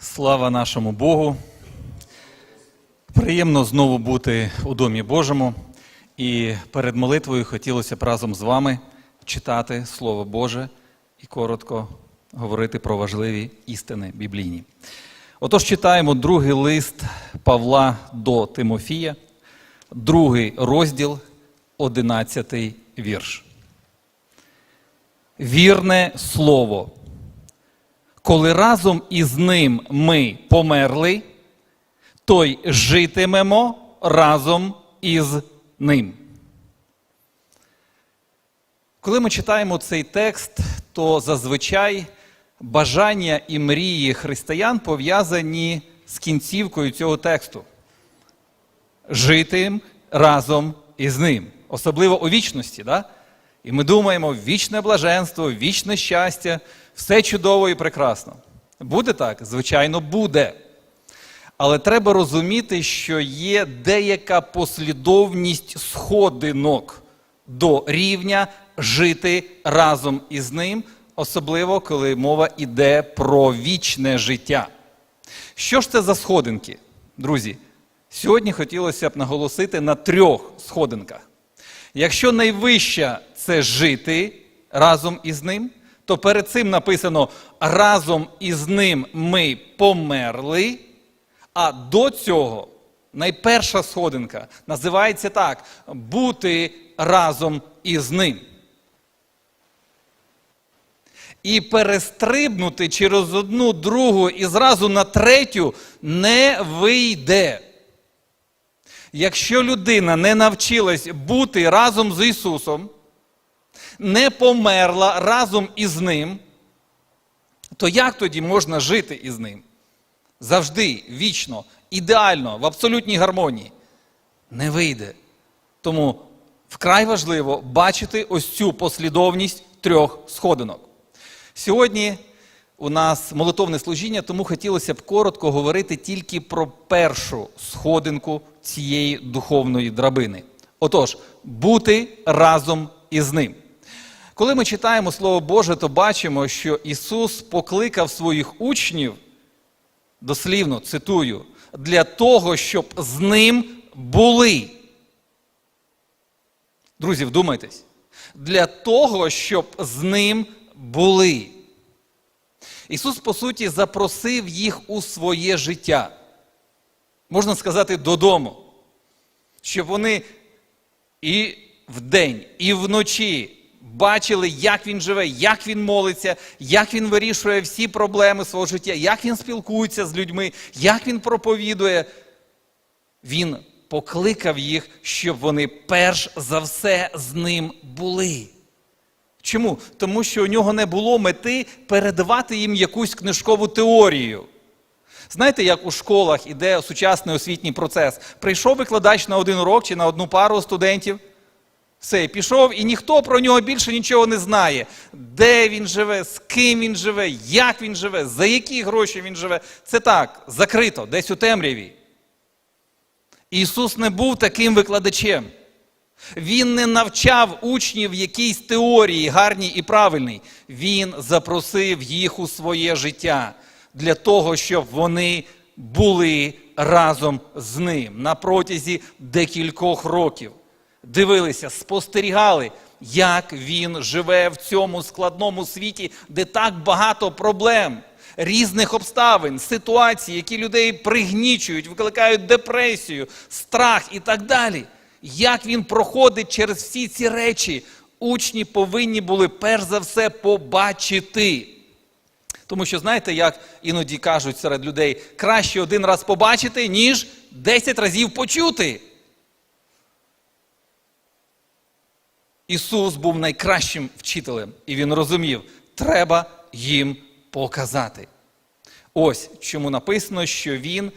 Слава нашому Богу. Приємно знову бути у Домі Божому. І перед молитвою хотілося б разом з вами читати Слово Боже і коротко говорити про важливі істини біблійні. Отож, читаємо другий лист Павла до Тимофія, другий розділ, одинадцятий вірш. Вірне слово. Коли разом із ним ми померли, то й житимемо разом із ним. Коли ми читаємо цей текст, то зазвичай бажання і мрії християн пов'язані з кінцівкою цього тексту. Жити разом із ним, особливо у вічності. Да? І ми думаємо, вічне блаженство, вічне щастя, все чудово і прекрасно. Буде так? Звичайно, буде. Але треба розуміти, що є деяка послідовність сходинок до рівня жити разом із ним, особливо коли мова йде про вічне життя. Що ж це за сходинки, друзі? Сьогодні хотілося б наголосити на трьох сходинках. Якщо найвища це жити разом із ним, то перед цим написано разом із ним ми померли. А до цього найперша сходинка називається так: бути разом із ним. І перестрибнути через одну другу і зразу на третю не вийде. Якщо людина не навчилась бути разом з Ісусом, не померла разом із Ним, то як тоді можна жити із Ним? Завжди, вічно, ідеально, в абсолютній гармонії. Не вийде. Тому вкрай важливо бачити ось цю послідовність трьох сходинок. Сьогодні у нас молитовне служіння, тому хотілося б коротко говорити тільки про першу сходинку цієї духовної драбини. Отож, бути разом із ним. Коли ми читаємо Слово Боже, то бачимо, що Ісус покликав своїх учнів, дослівно цитую, для того, щоб з ним були. Друзі, вдумайтесь, для того, щоб з ним були. Ісус, по суті, запросив їх у своє життя. Можна сказати, додому, щоб вони і вдень, і вночі бачили, як він живе, як він молиться, як він вирішує всі проблеми свого життя, як він спілкується з людьми, як він проповідує. Він покликав їх, щоб вони перш за все з ним були. Чому? Тому що у нього не було мети передавати їм якусь книжкову теорію. Знаєте, як у школах іде сучасний освітній процес? Прийшов викладач на один урок чи на одну пару студентів, все, пішов, і ніхто про нього більше нічого не знає. Де він живе, з ким він живе, як він живе, за які гроші він живе. Це так, закрито, десь у темряві. Ісус не був таким викладачем. Він не навчав учнів якійсь теорії гарній і правильній. Він запросив їх у своє життя для того, щоб вони були разом з ним на протязі декількох років. Дивилися, спостерігали, як він живе в цьому складному світі, де так багато проблем, різних обставин, ситуацій, які людей пригнічують, викликають депресію, страх і так далі. Як він проходить через всі ці речі, учні повинні були перш за все побачити. Тому що, знаєте, як іноді кажуть серед людей, краще один раз побачити, ніж 10 разів почути. Ісус був найкращим вчителем, і Він розумів, треба їм показати. Ось чому написано, що Він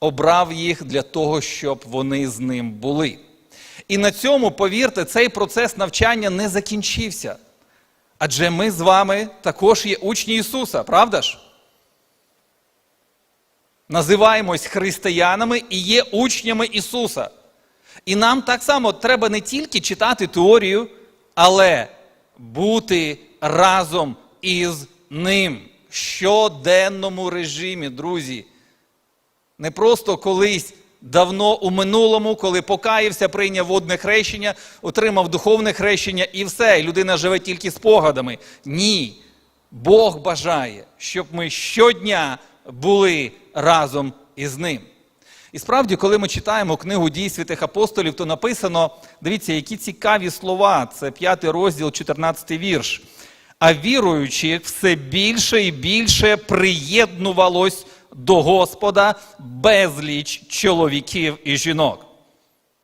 обрав їх для того, щоб вони з ним були. І на цьому, повірте, цей процес навчання не закінчився. Адже ми з вами також є учні Ісуса, правда ж? Називаємось християнами і є учнями Ісуса. І нам так само треба не тільки читати теорію, але бути разом із Ним, в щоденному режимі, друзі. Не просто колись давно у минулому, коли покаявся, прийняв водне хрещення, отримав духовне хрещення і все, і людина живе тільки спогадами. Ні. Бог бажає, щоб ми щодня були разом із ним. І справді, коли ми читаємо книгу дій святих апостолів, то написано, дивіться, які цікаві слова. Це п'ятий розділ, 14 вірш. А віруючих все більше і більше приєднувалось до Господа безліч чоловіків і жінок.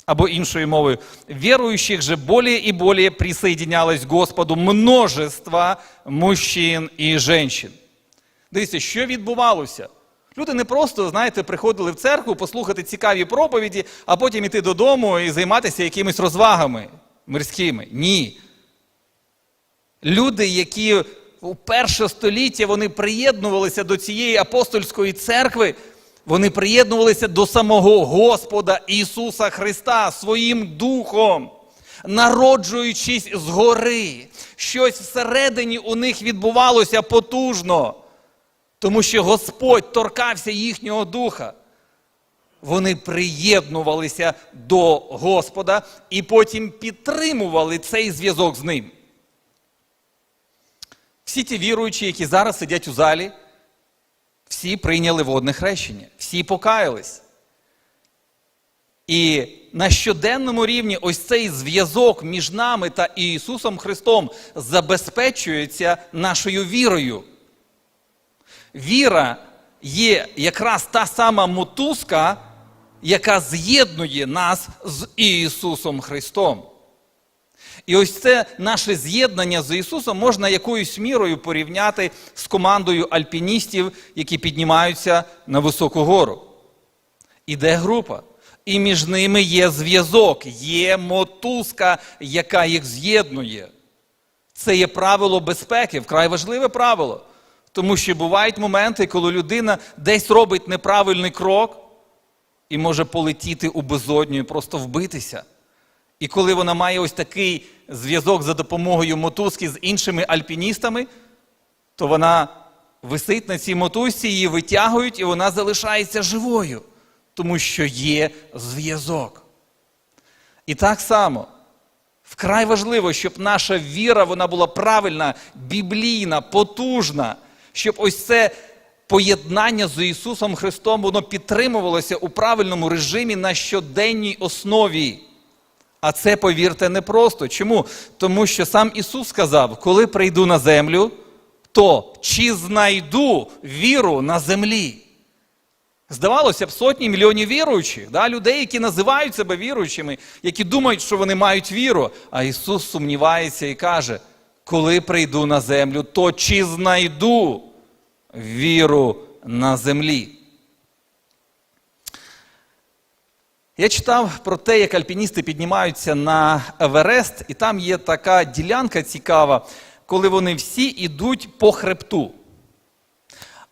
Або іншою мовою, верующих же более и более присоединялось Господу множество мужчин і женщин. Дивіться, що відбувалося? Люди не просто, знаєте, приходили в церкву послухати цікаві проповіді, а потім іти додому і займатися якимись розвагами мирськими. Ні. Люди, які у перше століття вони приєднувалися до цієї апостольської церкви, вони приєднувалися до самого Господа Ісуса Христа своїм духом, народжуючись згори. Щось всередині у них відбувалося потужно, тому що Господь торкався їхнього духа. Вони приєднувалися до Господа і потім підтримували цей зв'язок з ним. Всі ті віруючі, які зараз сидять у залі, всі прийняли водне хрещення, всі покаялись. І на щоденному рівні ось цей зв'язок між нами та Ісусом Христом забезпечується нашою вірою. Віра є якраз та сама мотузка, яка з'єднує нас з Ісусом Христом. І ось це наше з'єднання з Ісусом можна якоюсь мірою порівняти з командою альпіністів, які піднімаються на високу гору. Іде група. І між ними є зв'язок, є мотузка, яка їх з'єднує. Це є правило безпеки, вкрай важливе правило. Тому що бувають моменти, коли людина десь робить неправильний крок і може полетіти у безодню і просто вбитися. І коли вона має ось такий зв'язок за допомогою мотузки з іншими альпіністами, то вона висить на цій мотузці, її витягують, і вона залишається живою, тому що є зв'язок. І так само вкрай важливо, щоб наша віра вона була правильна, біблійна, потужна, щоб ось це поєднання з Ісусом Христом воно підтримувалося у правильному режимі на щоденній основі. А це, повірте, непросто. Чому? Тому що сам Ісус сказав, коли прийду на землю, то чи знайду віру на землі? Здавалося б, сотні мільйонів віруючих, да? людей, які називають себе віруючими, які думають, що вони мають віру. А Ісус сумнівається і каже: коли прийду на землю, то чи знайду віру на землі? Я читав про те, як альпіністи піднімаються на Еверест, і там є така ділянка цікава, коли вони всі йдуть по хребту.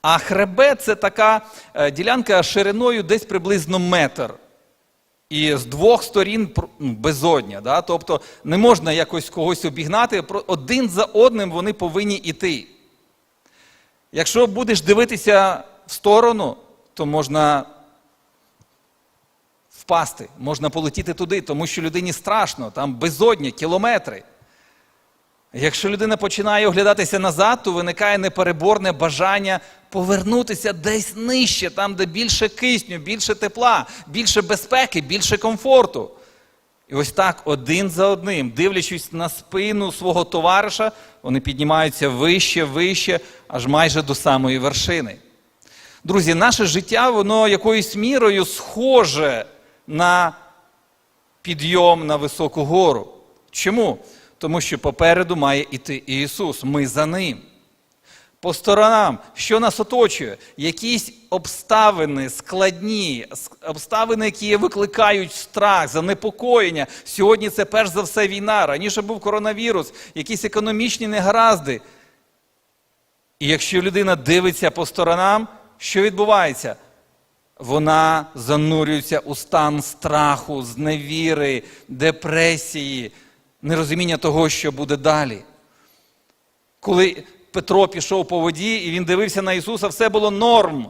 А хребет це така е, ділянка шириною десь приблизно метр. І з двох сторін ну, безодня. Да? Тобто не можна якось когось обігнати, один за одним вони повинні йти. Якщо будеш дивитися в сторону, то можна впасти, можна полетіти туди, тому що людині страшно, там безодня, кілометри. Якщо людина починає оглядатися назад, то виникає непереборне бажання повернутися десь нижче, там, де більше кисню, більше тепла, більше безпеки, більше комфорту. І ось так один за одним, дивлячись на спину свого товариша, вони піднімаються вище, вище, аж майже до самої вершини. Друзі, наше життя, воно якоюсь мірою схоже на підйом на високу гору. Чому? Тому що попереду має іти Ісус, ми за Ним. По сторонам, що нас оточує, якісь обставини складні, обставини, які викликають страх, занепокоєння. Сьогодні це перш за все війна. Раніше був коронавірус, якісь економічні негаразди. І якщо людина дивиться по сторонам, що відбувається? Вона занурюється у стан страху, зневіри, депресії, нерозуміння того, що буде далі. Коли Петро пішов по воді і він дивився на Ісуса, все було норм.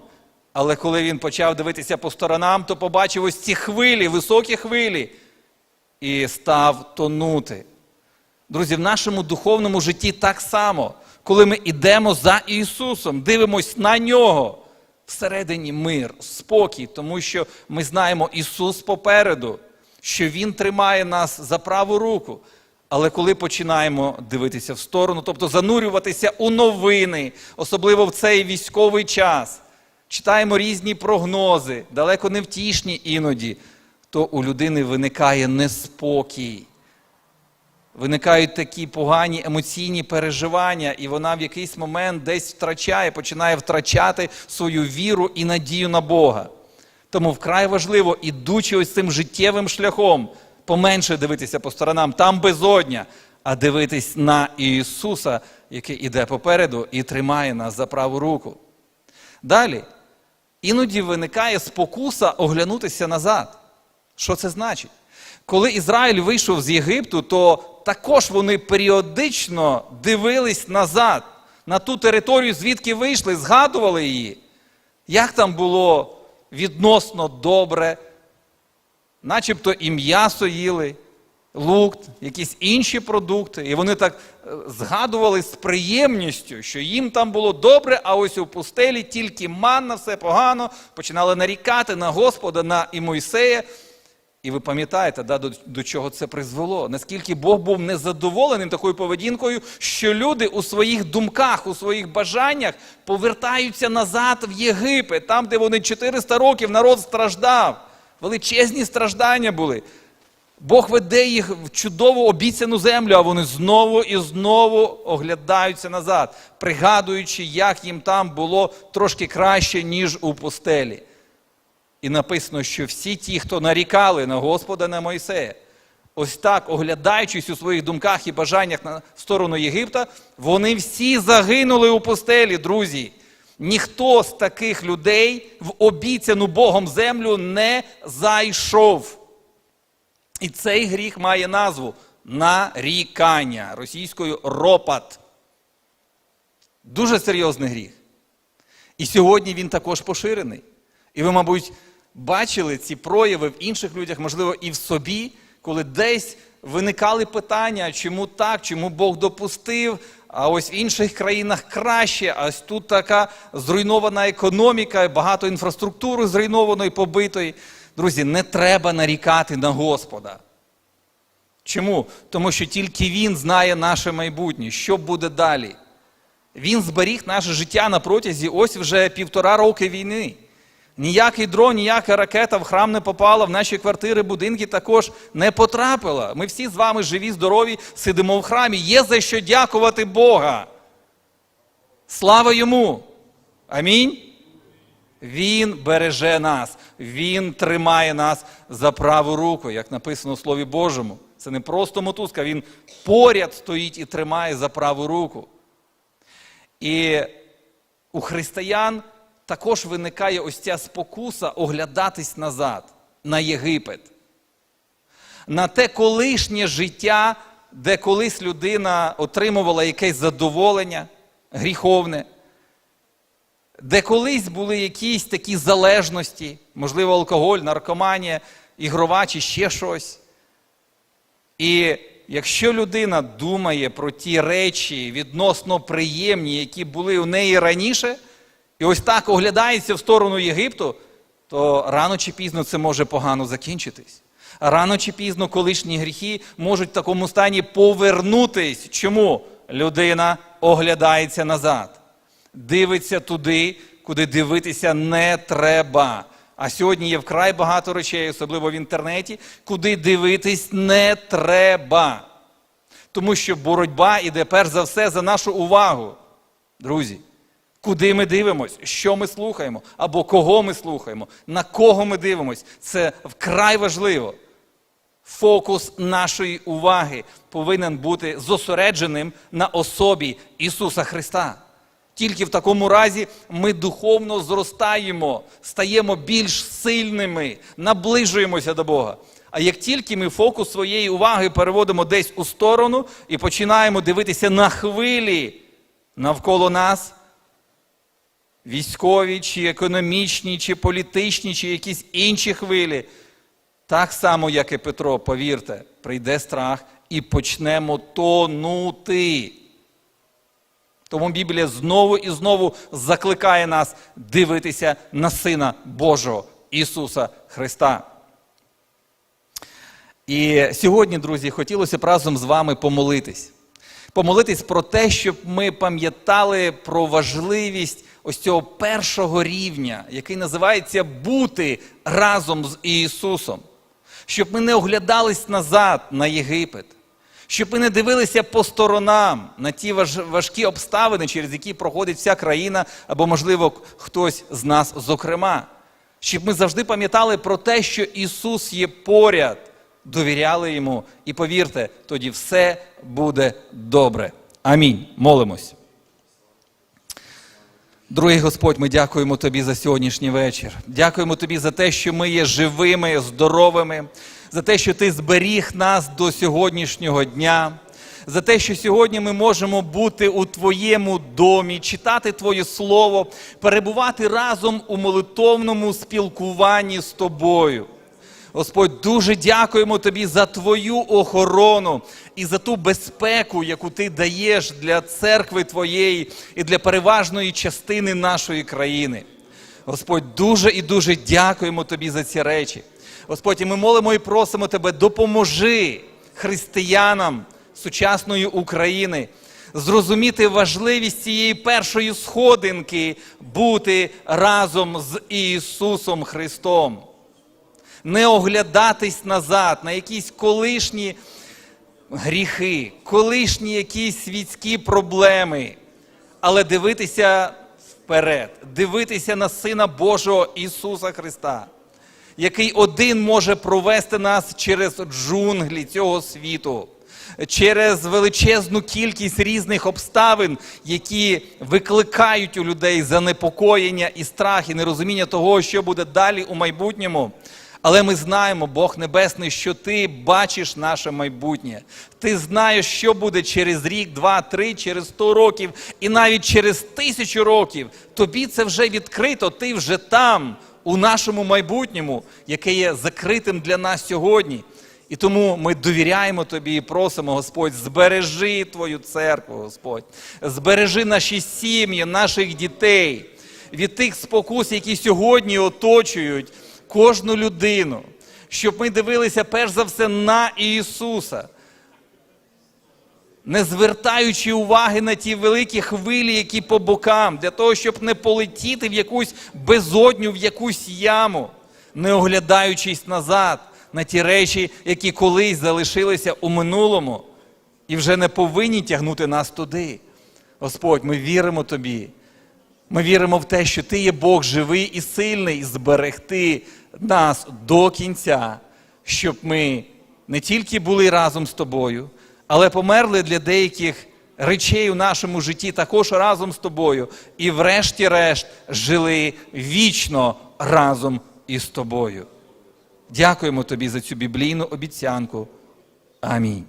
Але коли він почав дивитися по сторонам, то побачив ось ці хвилі, високі хвилі, і став тонути. Друзі, в нашому духовному житті так само, коли ми йдемо за Ісусом, дивимось на Нього, всередині мир, спокій, тому що ми знаємо Ісус попереду, що Він тримає нас за праву руку. Але коли починаємо дивитися в сторону, тобто занурюватися у новини, особливо в цей військовий час, читаємо різні прогнози, далеко не втішні іноді, то у людини виникає неспокій. Виникають такі погані емоційні переживання, і вона в якийсь момент десь втрачає, починає втрачати свою віру і надію на Бога. Тому вкрай важливо, ідучи ось цим життєвим шляхом, поменше дивитися по сторонам, там безодня, а дивитись на Ісуса, який іде попереду і тримає нас за праву руку. Далі, іноді виникає спокуса оглянутися назад. Що це значить? Коли Ізраїль вийшов з Єгипту, то також вони періодично дивились назад на ту територію, звідки вийшли, згадували її. Як там було відносно добре, начебто і м'ясо їли, лук, якісь інші продукти. І вони так е, згадували з приємністю, що їм там було добре, а ось у пустелі тільки манна, все погано, починали нарікати на Господа, на і Мойсея. І ви пам'ятаєте, да, до, до чого це призвело? Наскільки Бог був незадоволеним такою поведінкою, що люди у своїх думках, у своїх бажаннях повертаються назад в Єгипет, там, де вони 400 років народ страждав. Величезні страждання були. Бог веде їх в чудову обіцяну землю, а вони знову і знову оглядаються назад, пригадуючи, як їм там було трошки краще, ніж у пустелі. І написано, що всі ті, хто нарікали на Господа на Мойсея, ось так, оглядаючись у своїх думках і бажаннях на сторону Єгипта, вони всі загинули у пустелі, друзі. Ніхто з таких людей в обіцяну Богом землю не зайшов. І цей гріх має назву нарікання російською ропат. Дуже серйозний гріх. І сьогодні він також поширений. І ви, мабуть, бачили ці прояви в інших людях, можливо, і в собі, коли десь виникали питання, чому так, чому Бог допустив, а ось в інших країнах краще, а ось тут така зруйнована економіка, багато інфраструктури зруйнованої, побитої. Друзі, не треба нарікати на Господа. Чому? Тому що тільки Він знає наше майбутнє, що буде далі. Він зберіг наше життя на протязі ось вже півтора роки війни. Ніякий дрон, ніяка ракета в храм не попала, в наші квартири, будинки також не потрапила. Ми всі з вами живі, здорові, сидимо в храмі. Є за що дякувати Бога. Слава йому! Амінь. Він береже нас, Він тримає нас за праву руку, як написано у Слові Божому. Це не просто мотузка, він поряд стоїть і тримає за праву руку. І у християн також виникає ось ця спокуса оглядатись назад на Єгипет, на те колишнє життя, де колись людина отримувала якесь задоволення гріховне, де колись були якісь такі залежності, можливо, алкоголь, наркоманія, ігрова чи ще щось. І якщо людина думає про ті речі відносно приємні, які були у неї раніше, і ось так оглядається в сторону Єгипту, то рано чи пізно це може погано закінчитись. Рано чи пізно колишні гріхи можуть в такому стані повернутись. Чому? Людина оглядається назад, дивиться туди, куди дивитися не треба. А сьогодні є вкрай багато речей, особливо в інтернеті, куди дивитись не треба. Тому що боротьба йде перш за все за нашу увагу. Друзі, куди ми дивимось, що ми слухаємо, або кого ми слухаємо, на кого ми дивимось, це вкрай важливо. Фокус нашої уваги повинен бути зосередженим на особі Ісуса Христа. Тільки в такому разі ми духовно зростаємо, стаємо більш сильними, наближуємося до Бога. А як тільки ми фокус своєї уваги переводимо десь у сторону і починаємо дивитися на хвилі, навколо нас військові, чи економічні, чи політичні, чи якісь інші хвилі, так само, як і Петро, повірте, прийде страх і почнемо тонути. Тому Біблія знову і знову закликає нас дивитися на Сина Божого Ісуса Христа. І сьогодні, друзі, хотілося б разом з вами помолитись. Помолитись про те, щоб ми пам'ятали про важливість ось цього першого рівня, який називається бути разом з Ісусом. Щоб ми не оглядались назад на Єгипет, щоб ми не дивилися по сторонам на ті важкі обставини, через які проходить вся країна, або, можливо, хтось з нас зокрема. Щоб ми завжди пам'ятали про те, що Ісус є поряд, довіряли Йому, і повірте, тоді все буде добре. Амінь. Молимось. Другий Господь, ми дякуємо Тобі за сьогоднішній вечір. Дякуємо Тобі за те, що ми є живими, здоровими, за те, що Ти зберіг нас до сьогоднішнього дня, за те, що сьогодні ми можемо бути у Твоєму домі, читати Твоє Слово, перебувати разом у молитовному спілкуванні з Тобою. Господь, дуже дякуємо Тобі за Твою охорону і за ту безпеку, яку Ти даєш для церкви Твоєї і для переважної частини нашої країни. Господь, дуже і дуже дякуємо Тобі за ці речі. Господь, і ми молимо і просимо Тебе, допоможи християнам сучасної України зрозуміти важливість цієї першої сходинки бути разом з Ісусом Христом не оглядатись назад на якісь колишні гріхи, колишні якісь світські проблеми, але дивитися вперед, дивитися на Сина Божого Ісуса Христа, який один може провести нас через джунглі цього світу. Через величезну кількість різних обставин, які викликають у людей занепокоєння і страх, і нерозуміння того, що буде далі у майбутньому. Але ми знаємо, Бог Небесний, що ти бачиш наше майбутнє. Ти знаєш, що буде через рік, два, три, через сто років і навіть через тисячу років. Тобі це вже відкрито, ти вже там, у нашому майбутньому, яке є закритим для нас сьогодні. І тому ми довіряємо тобі і просимо, Господь, збережи Твою церкву, Господь, збережи наші сім'ї, наших дітей від тих спокус, які сьогодні оточують кожну людину, щоб ми дивилися перш за все на Ісуса, не звертаючи уваги на ті великі хвилі, які по бокам, для того, щоб не полетіти в якусь безодню, в якусь яму, не оглядаючись назад на ті речі, які колись залишилися у минулому і вже не повинні тягнути нас туди. Господь, ми віримо Тобі. Ми віримо в те, що Ти є Бог живий і сильний, зберегти нас до кінця, щоб ми не тільки були разом з тобою, але померли для деяких речей у нашому житті також разом з тобою, і, врешті-решт, жили вічно разом із тобою. Дякуємо тобі за цю біблійну обіцянку. Амінь.